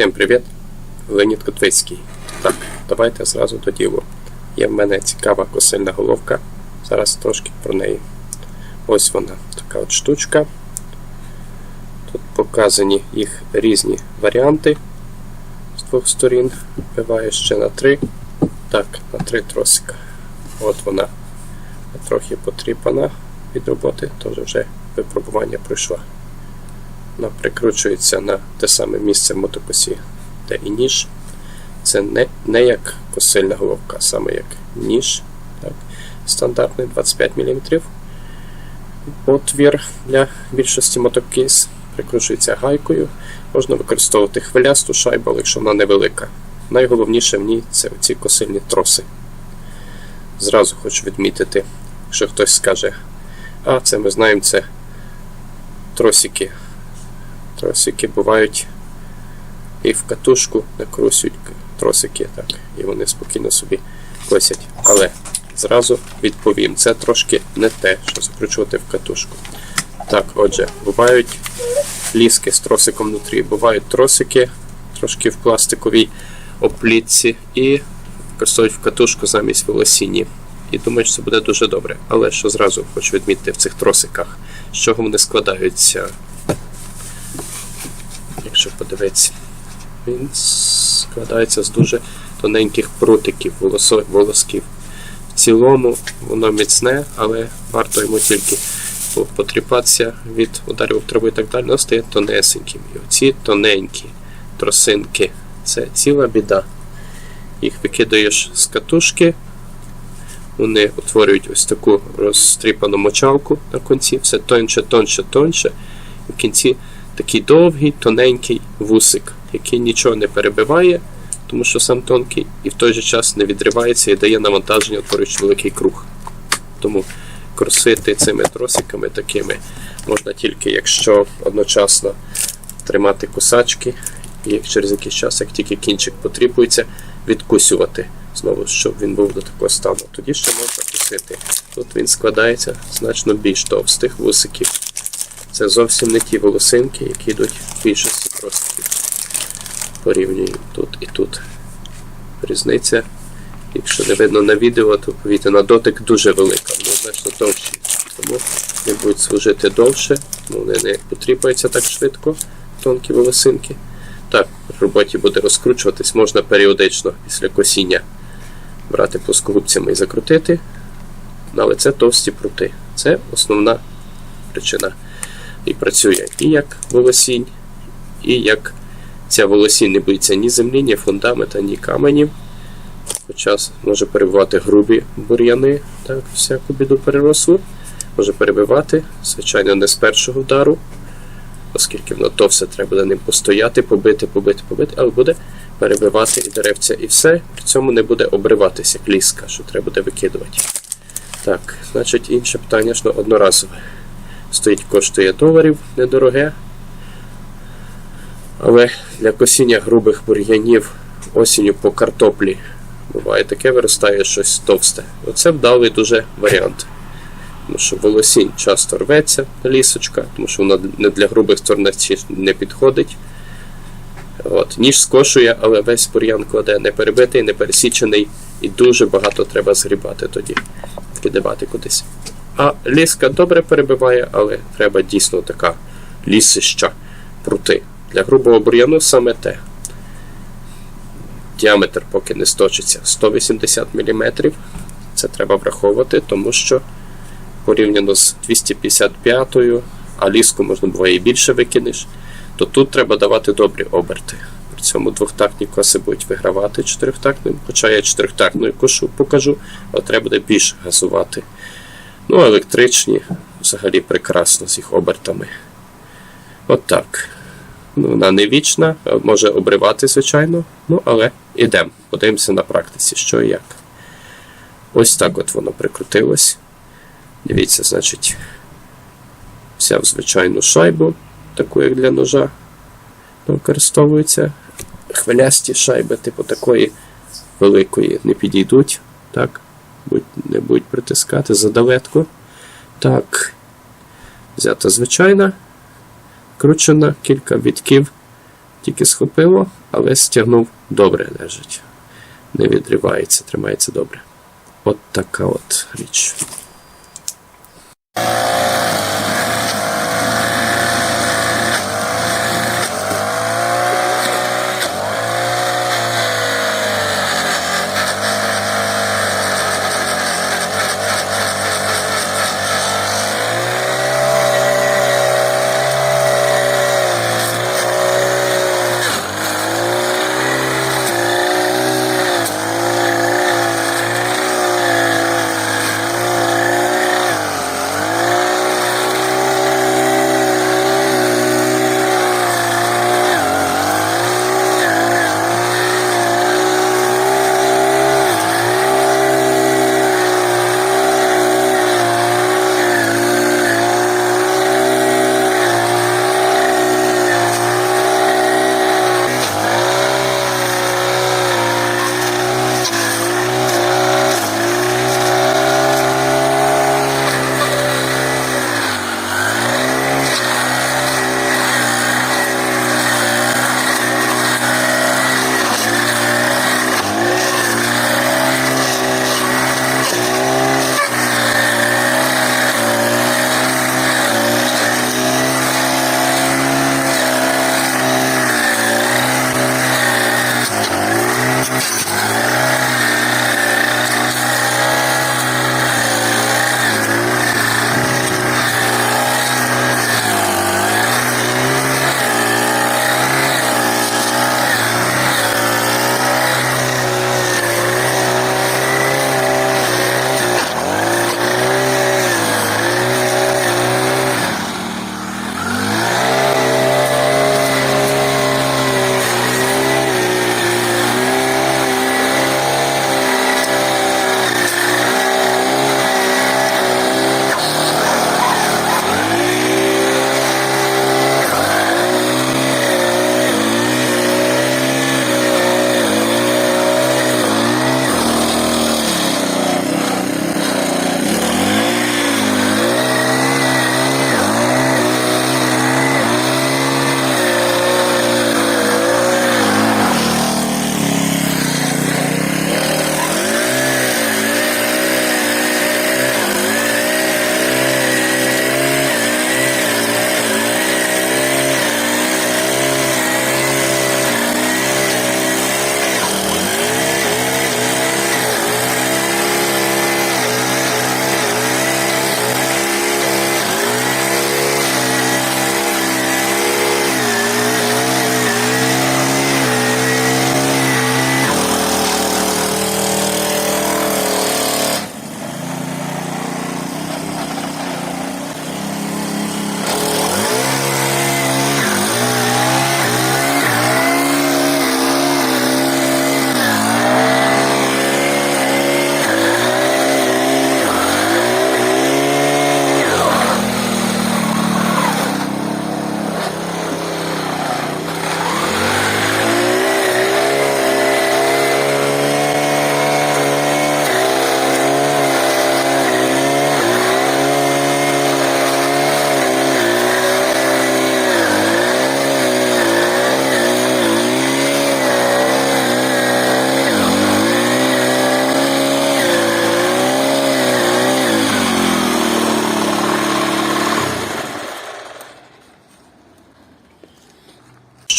Всім привіт! Леонід Котвицький. Так, давайте зразу до ділу. Є в мене цікава косильна головка. Зараз трошки про неї. Ось вона, така от штучка. Тут показані їх різні варіанти з двох сторін. Биває ще на три. Так, на три тросика. От вона трохи потріпана від роботи, тож вже випробування пройшла. Вона прикручується на те саме місце мотокосі, де і ніж. Це не не як косильна головка, а саме як ніж. Так. Стандартний 25 мм. Отвір для більшості мотокіз прикручується гайкою. Можна використовувати хвилясту шайбу, але якщо вона невелика. Найголовніше в ній це ці косильні троси. Зразу хочу відмітити, якщо хтось скаже, а це ми знаємо, це тросики. Тросики бувають і в катушку накрусюють тросики, так, і вони спокійно собі косять. Але зразу відповім, це трошки не те, що закручувати в катушку. Так, отже, бувають ліски з тросиком внутрі, бувають тросики трошки в пластиковій оплітці і використовують в катушку замість волосінні. І думаю, що це буде дуже добре. Але що зразу хочу відмітити в цих тросиках, з чого вони складаються якщо подивитися, він складається з дуже тоненьких прутиків, волосків. В цілому воно міцне, але варто йому тільки потріпатися від ударів об траву і так далі, воно стає тонесеньким. І оці тоненькі тросинки це ціла біда. Їх викидаєш з катушки, вони утворюють ось таку розстріпану мочалку на кінці, все тоньше, тоньше, тоньше. В кінці такий довгий, тоненький вусик, який нічого не перебиває, тому що сам тонкий, і в той же час не відривається і дає навантаження, утворюючи великий круг. Тому кросити цими тросиками такими можна тільки, якщо одночасно тримати кусачки, і через якийсь час, як тільки кінчик потрібується, відкусювати. Знову, щоб він був до такого стану. Тоді ще можна кусити. Тут він складається значно більш товстих вусиків. Це зовсім не ті волосинки, які йдуть в більшості простиків. Порівнюю тут і тут. Різниця. Якщо не видно на відео, то повітря на дотик дуже велика, воно значно довші. Тому вони будуть служити довше, вони не потріпаються так швидко, тонкі волосинки. Так, в роботі буде розкручуватись, можна періодично після косіння брати плоскогубцями і закрутити. Але це товсті прути. Це основна причина і працює і як волосінь, і як ця волосінь не боїться ні землі, ні фундамента, ні каменів. Хоча може перебивати грубі бур'яни, так, всяку біду перерослу. Може перебивати, звичайно, не з першого удару, оскільки воно то все треба буде ним постояти, побити, побити, побити, але буде перебивати і деревця, і все. При цьому не буде обриватися як ліска, що треба буде викидувати. Так, значить, інше питання ж одноразове стоїть, коштує доларів недороге. Але для косіння грубих бур'янів осінню по картоплі буває таке виростає щось товсте. Оце вдалий дуже варіант. Тому що волосінь часто рветься лісочка, тому що воно не для грубих сторнаців не підходить. От, Ніж скошує, але весь бур'ян кладе не перебитий, не пересічений, і дуже багато треба згрібати тоді, кидавати кудись. А ліска добре перебиває, але треба дійсно така лісища прути. Для грубого бур'яну саме те. Діаметр поки не сточиться 180 мм. Це треба враховувати, тому що порівняно з 255 ю а ліску можна буває і більше викинеш, то тут треба давати добрі оберти. При цьому двохтактні коси будуть вигравати чотирьохтактним, хоча я чотирьохтактною кошу покажу, але треба буде більше газувати. Ну, електричні взагалі прекрасно з їх обертами. От так. Ну, Вона не вічна, може обривати, звичайно. Ну, але йдемо. Подивимося на практиці, що і як. Ось так от воно прикрутилось. Дивіться, значить, взяв звичайну шайбу, таку як для ножа, використовується. Хвилясті шайби, типу такої великої не підійдуть. Так не будуть притискати задалетку. Так, взята звичайна, кручена, кілька вітків Тільки схопило, але стягнув добре лежить. Не відривається, тримається добре. От така от річ.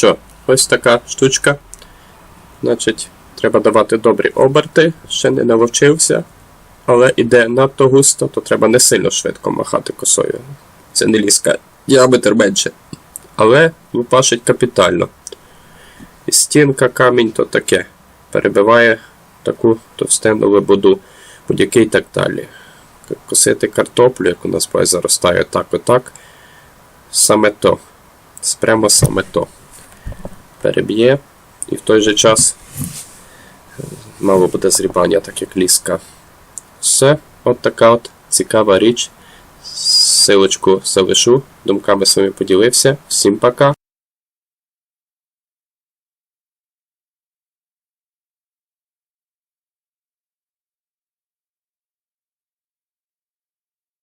Що, ось така штучка. Значить, треба давати добрі оберти, ще не навчився. Але іде надто густо, то треба не сильно швидко махати косою. Це не ліска, діаметр менше. Але лупашить капітально. І стінка, камінь то таке. Перебиває таку товстенну лебоду, будь-який так далі. Косити картоплю, як у нас заростає так отак. Саме то. Прямо саме то переб'є, і в той же час е, мало буде зрібання, так як ліска. Все, от така от цікава річ. Силочку залишу, думками своїми поділився. Всім пока!